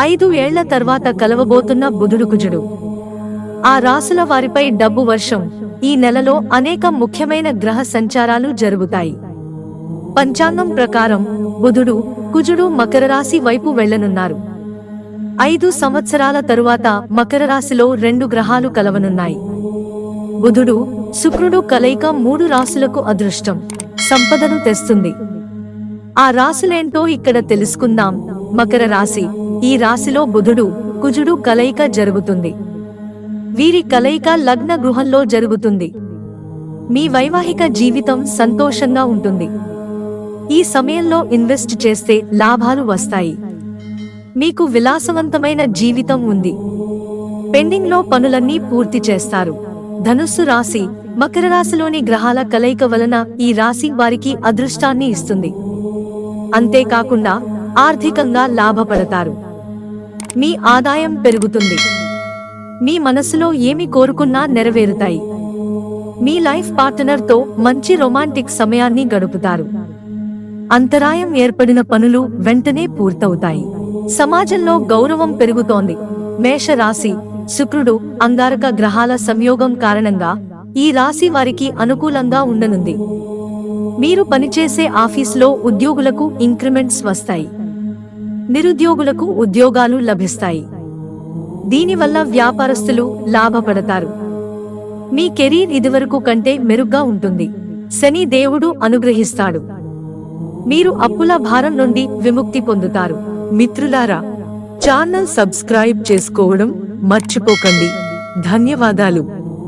ఐదు ఏళ్ళ తర్వాత కలవబోతున్న బుధుడు కుజుడు. ఆ రాసుల వారిపై డబ్బు వర్షం ఈ నెలలో అనేక ముఖ్యమైన గ్రహ సంచారాలు జరుగుతాయి. పంచాంగం ప్రకారం బుధుడు కుజుడు మకర రాశి వైపు వెళ్ళనున్నారు ఐదు సంవత్సరాల తరువాత మకర రాశిలో రెండు గ్రహాలు కలవనున్నాయి. బుధుడు శుక్రుడు కలయిక మూడు రాశులకు అదృష్టం సంపదను తెస్తుంది. ఆ రాశులేంటో ఇక్కడ తెలుసుకుందాం. మకర రాశి. ఈ రాశిలో బుధుడు కుజుడు కలయిక జరుగుతుంది. వీరి కలయిక లగ్న గృహంలో జరుగుతుంది. మీ వైవాహిక జీవితం సంతోషంగా ఉంటుంది. ఈ సమయంలో ఇన్వెస్ట్ చేస్తే లాభాలు వస్తాయి. మీకు విలాసవంతమైన జీవితం ఉంది. పెండింగ్లో పనులన్నీ పూర్తి చేస్తారు. ధనుస్సు రాశి మకర రాశిలోని గ్రహాల కలయిక వలన ఈ రాశి వారికి అదృష్టాన్ని ఇస్తుంది. అంతేకాకుండా ఆర్థికంగా లాభపడతారు. మీ ఆదాయం పెరుగుతుంది. మీ మనసులో ఏమి కోరుకున్నా నెరవేరుతాయి. మీ లైఫ్ పార్ట్నర్తో మంచి రొమాంటిక్ సమయాన్ని గడుపుతారు. అంతరాయం ఏర్పడిన పనులు వెంటనే పూర్తవుతాయి. సమాజంలో గౌరవం పెరుగుతోంది. మేషరాశి శుక్రుడు అంగారక గ్రహాల సంయోగం కారణంగా ఈ రాశి వారికి అనుకూలంగా ఉండనుంది. మీరు పనిచేసే ఆఫీస్లో ఉద్యోగులకు ఇంక్రిమెంట్స్ వస్తాయి. నిరుద్యోగులకు ఉద్యోగాలు లభిస్తాయి. దీనివల్ల వ్యాపారస్తులు లాభపడతారు. మీ కెరీర్ ఇదివరకు కంటే మెరుగ్గా ఉంటుంది. శని దేవుడు అనుగ్రహిస్తాడు. మీరు అప్పుల భారం నుండి విముక్తి పొందుతారు. మిత్రులారా ఛానల్ సబ్స్క్రైబ్ చేసుకోవడం మర్చిపోకండి. ధన్యవాదాలు.